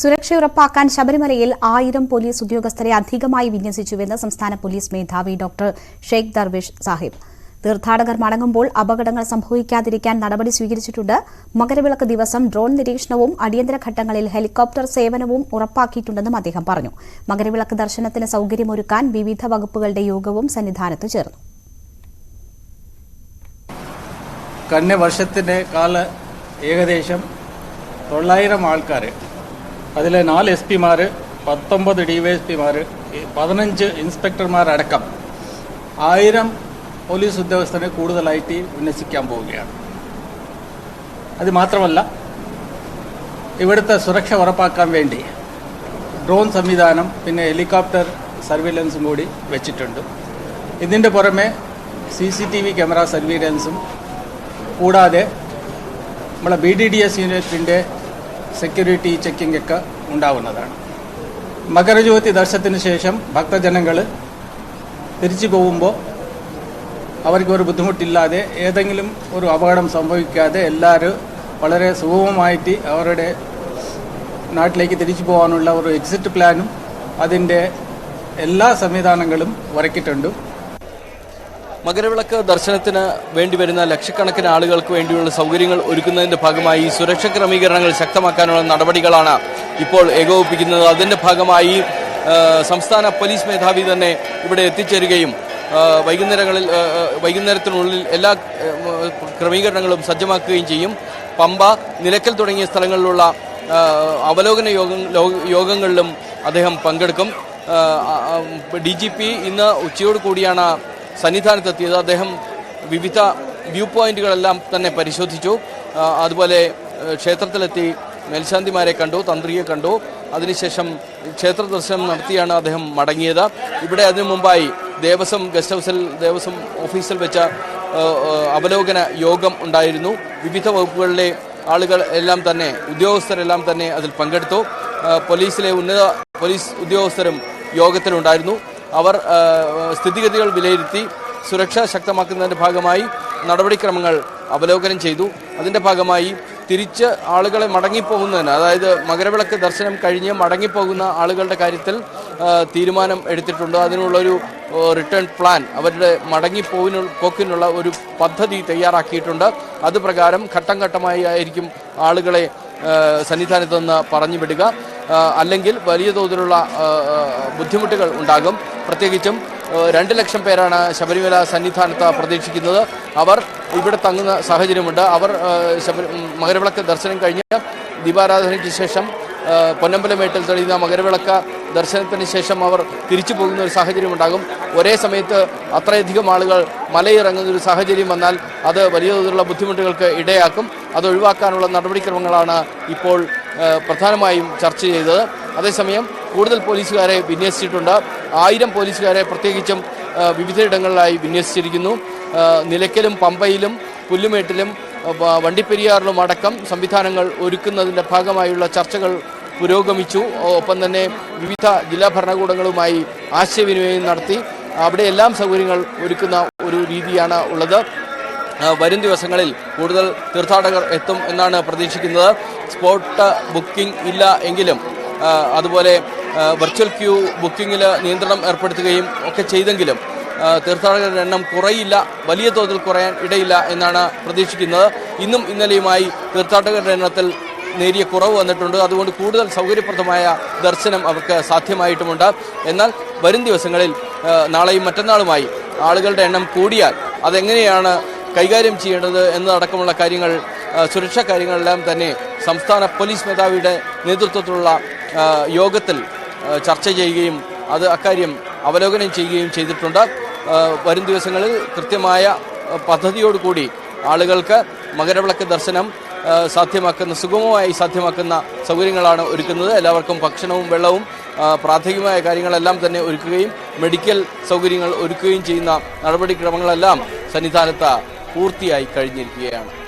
സുരക്ഷ ഉറപ്പാക്കാൻ ശബരിമലയിൽ ആയിരം പോലീസ് ഉദ്യോഗസ്ഥരെ അധികമായി വിന്യസിച്ചുവെന്ന് സംസ്ഥാന പോലീസ് മേധാവി ഡോക്ടർ ഷെയ്ഖ് ദർവിഷ് സാഹിബ്. തീർത്ഥാടകർ മടങ്ങുമ്പോൾ അപകടങ്ങൾ സംഭവിക്കാതിരിക്കാൻ നടപടി സ്വീകരിച്ചിട്ടുണ്ട്. മകരവിളക്ക് ദിവസം ഡ്രോൺ നിരീക്ഷണവും അടിയന്തര ഘട്ടങ്ങളിൽ ഹെലികോപ്റ്റർ സേവനവും ഉറപ്പാക്കിയിട്ടുണ്ടെന്നും അദ്ദേഹം പറഞ്ഞു. മകരവിളക്ക് ദർശനത്തിന് സൌകര്യമൊരുക്കാൻ വിവിധ വകുപ്പുകളുടെ യോഗവും സന്നിധാനത്ത് ചേർന്നു. കഴിഞ്ഞ വർഷത്തിന്റെ കാല ഏകദേശം തൊള്ളായിരം ആൾക്കാർ അതിൽ നാല് എസ് പിമാർ പത്തൊമ്പത് ഡി വൈ എസ് പിമാർ പതിനഞ്ച് ഇൻസ്പെക്ടർമാരടക്കം ആയിരം പോലീസ് ഉദ്യോഗസ്ഥരെ കൂടുതലായിട്ട് വിന്യസിക്കാൻ പോവുകയാണ്. അത് മാത്രമല്ല ഇവിടുത്തെ സുരക്ഷ ഉറപ്പാക്കാൻ വേണ്ടി ഡ്രോൺ സംവിധാനം പിന്നെ ഹെലികോപ്റ്റർ സർവീലൻസും കൂടി വെച്ചിട്ടുണ്ട്. ഇതിന്റെ പുറമെ C C T V camera സർവീലൻസും കൂടാതെ നമ്മളെ ബി ഡി ഡി എസ് യൂണിറ്റിന്റെ സെക്യൂരിറ്റി ചെക്കിംഗ് ഒക്കെ ഉണ്ടാവുന്നതാണ്. മകരജ്യോതി ദർശനത്തിന് ശേഷം ഭക്തജനങ്ങൾ തിരിച്ചു പോകുമ്പോൾ അവർക്ക് ഒരു ബുദ്ധിമുട്ടില്ലാതെ ഏതെങ്കിലും ഒരു അപകടം സംഭവിക്കാതെ എല്ലാവരും വളരെ സുഗമമായിട്ട് അവരുടെ നാട്ടിലേക്ക് തിരിച്ചു പോകാനുള്ള ഒരു എക്സിറ്റ് പ്ലാനും അതിന്റെ എല്ലാ സംവിധാനങ്ങളും ഉറക്കിയിട്ടുണ്ട് മകരവിളക്ക് ദർശനത്തിന് വേണ്ടി വരുന്ന ലക്ഷക്കണക്കിന് ആളുകൾക്ക് വേണ്ടിയുള്ള സൗകര്യങ്ങൾ ഒരുക്കുന്നതിന്റെ ഭാഗമായി സുരക്ഷ ക്രമീകരണങ്ങൾ ശക്തമാക്കാനുള്ള നടപടികളാണ് ഇപ്പോൾ ഏകോപിപ്പിക്കുന്നത്. അതിന്റെ ഭാഗമായി സംസ്ഥാന പോലീസ് മേധാവി തന്നെ ഇവിടെ എത്തിച്ചേരുകയും വൈകുന്നേരങ്ങളിൽ വൈകുന്നേരത്തിനുള്ളിൽ എല്ലാ ക്രമീകരണങ്ങളും സജ്ജമാക്കുകയും ചെയ്യും. പമ്പ നിലക്കൽ തുടങ്ങിയ സ്ഥലങ്ങളിലുള്ള അവലോകന യോഗ യോഗങ്ങളിലും അദ്ദേഹം പങ്കെടുക്കും. ഡി ജി പി ഇന്ന് ഉച്ചയോട് കൂടിയാണ് സന്നിധാനത്തെത്തിയത്. അദ്ദേഹം വിവിധ വ്യൂ പോയിന്റുകളെല്ലാം തന്നെ പരിശോധിച്ചു. അതുപോലെ ക്ഷേത്രത്തിലെത്തി മേൽശാന്തിമാരെ കണ്ടു തന്ത്രിയെ കണ്ടു. അതിനുശേഷം ക്ഷേത്ര ദർശനം നടത്തിയാണ് അദ്ദേഹം മടങ്ങിയത്. ഇവിടെ അതിനു മുമ്പായി ദേവസ്വം ഗസ്റ്റ് ഹൗസിൽ ദേവസ്വം ഓഫീസിൽ വെച്ച അവലോകന യോഗം ഉണ്ടായിരുന്നു. വിവിധ വകുപ്പുകളിലെ ആളുകൾ എല്ലാം തന്നെ ഉദ്യോഗസ്ഥരെല്ലാം തന്നെ അതിൽ പങ്കെടുത്തു. പോലീസിലെ ഉന്നത പോലീസ് ഉദ്യോഗസ്ഥരും യോഗത്തിലുണ്ടായിരുന്നു. അവർ സ്ഥിതിഗതികൾ വിലയിരുത്തി സുരക്ഷ ശക്തമാക്കുന്നതിന്റെ ഭാഗമായി നടപടിക്രമങ്ങൾ അവലോകനം ചെയ്തു. അതിന്റെ ഭാഗമായി തിരിച്ച് ആളുകളെ മടങ്ങിപ്പോകുന്നതിന് അതായത് മകരവിളക്ക് ദർശനം കഴിഞ്ഞ് മടങ്ങിപ്പോകുന്ന ആളുകളുടെ കാര്യത്തിൽ തീരുമാനം എടുത്തിട്ടുണ്ട്. അതിനുള്ളൊരു റിട്ടേൺ പ്ലാൻ അവരുടെ മടങ്ങിപ്പോവിന് പോക്കിനുള്ള ഒരു പദ്ധതി തയ്യാറാക്കിയിട്ടുണ്ട്. അത് പ്രകാരം ഘട്ടം ഘട്ടമായി ആയിരിക്കും ആളുകളെ സന്നിധാനത്ത് നിന്ന് അല്ലെങ്കിൽ വലിയ തോതിലുള്ള ബുദ്ധിമുട്ടുകൾ ഉണ്ടാകും. പ്രത്യേകിച്ചും രണ്ട് ലക്ഷം പേരാണ് ശബരിമല സന്നിധാനത്ത് പ്രതീക്ഷിക്കുന്നത്. അവർ ഇവിടെ തങ്ങുന്ന സാഹചര്യമുണ്ട്. അവർ ശബരി മകരവിളക്ക് ദർശനം കഴിഞ്ഞ് ദീപാരാധനയ്ക്ക് ശേഷം പൊന്നമ്പലമേട്ടിൽ തെളിയുന്ന മകരവിളക്ക് ദർശനത്തിന് ശേഷം അവർ തിരിച്ചു പോകുന്ന ഒരു സാഹചര്യം ഉണ്ടാകും ഒരേ സമയത്ത് അത്രയധികം ആളുകൾ മലയിറങ്ങുന്ന ഒരു സാഹചര്യം വന്നാൽ അത് വലിയ തോതിലുള്ള ബുദ്ധിമുട്ടുകൾക്ക് ഇടയാക്കും. അത് ഒഴിവാക്കാനുള്ള നടപടിക്രമങ്ങളാണ് ഇപ്പോൾ പ്രധാനമായും ചർച്ച ചെയ്തത്. അതേസമയം കൂടുതൽ പോലീസുകാരെ വിന്യസിച്ചിട്ടുണ്ട്. ആയിരം പോലീസുകാരെ പ്രത്യേകിച്ചും വിവിധയിടങ്ങളിലായി വിന്യസിച്ചിരിക്കുന്നു. നിലയ്ക്കലും പമ്പയിലും പുല്ലുമേട്ടിലും വണ്ടിപ്പെരിയാറിലും അടക്കം സംവിധാനങ്ങൾ ഒരുക്കുന്നതിന്റെ ഭാഗമായുള്ള ചർച്ചകൾ പുരോഗമിച്ചു. ഒപ്പം തന്നെ വിവിധ ജില്ലാ ഭരണകൂടങ്ങളുമായി ആശയവിനിമയം നടത്തി. അവിടെ എല്ലാം സൗകര്യങ്ങൾ ഒരുക്കുന്ന ഒരു രീതിയാണ് ഉള്ളത്. വരും ദിവസങ്ങളിൽ കൂടുതൽ തീർത്ഥാടകർ എത്തും എന്നാണ് പ്രതീക്ഷിക്കുന്നത്. സ്പോട്ട് ബുക്കിംഗ് ഇല്ല എങ്കിലും അതുപോലെ വെർച്വൽ ക്യൂ ബുക്കിങ്ങിൽ നിയന്ത്രണം ഏർപ്പെടുത്തുകയും ഒക്കെ ചെയ്തെങ്കിലും തീർത്ഥാടകരുടെ എണ്ണം കുറയില്ല വലിയ തോതിൽ കുറയാൻ ഇടയില്ല എന്നാണ് പ്രതീക്ഷിക്കുന്നത്. ഇന്നും ഇന്നലെയുമായി തീർത്ഥാടകരുടെ എണ്ണത്തിൽ നേരിയ കുറവ് വന്നിട്ടുണ്ട്. അതുകൊണ്ട് കൂടുതൽ സൗകര്യപ്രദമായ ദർശനം അവർക്ക് സാധ്യമായിട്ടുമുണ്ട്. എന്നാൽ വരും ദിവസങ്ങളിൽ നാളെയും മറ്റന്നാളുമായി ആളുകളുടെ എണ്ണം കൂടിയാൽ അതെങ്ങനെയാണ് കൈകാര്യം ചെയ്യേണ്ടത് എന്നതടക്കമുള്ള കാര്യങ്ങൾ സുരക്ഷാ കാര്യങ്ങളെല്ലാം തന്നെ സംസ്ഥാന പോലീസ് മേധാവിയുടെ നേതൃത്വത്തിലുള്ള യോഗത്തിൽ ചർച്ച ചെയ്യുകയും അത് അക്കാര്യം അവലോകനം ചെയ്യുകയും ചെയ്തിട്ടുണ്ട്. വരും ദിവസങ്ങളിൽ കൃത്യമായ പദ്ധതിയോടുകൂടി ആളുകൾക്ക് മകരവിളക്ക് ദർശനം സാധ്യമാക്കുന്ന സുഗമമായി സാധ്യമാക്കുന്ന സൗകര്യങ്ങളാണ് ഒരുക്കുന്നത്. എല്ലാവർക്കും ഭക്ഷണവും വെള്ളവും പ്രാഥമികമായ കാര്യങ്ങളെല്ലാം തന്നെ ഒരുക്കുകയും മെഡിക്കൽ സൗകര്യങ്ങൾ ഒരുക്കുകയും ചെയ്യുന്ന നടപടിക്രമങ്ങളെല്ലാം സന്നിധാനത്ത് പൂർത്തിയായി കഴിഞ്ഞിരിക്കുകയാണ്.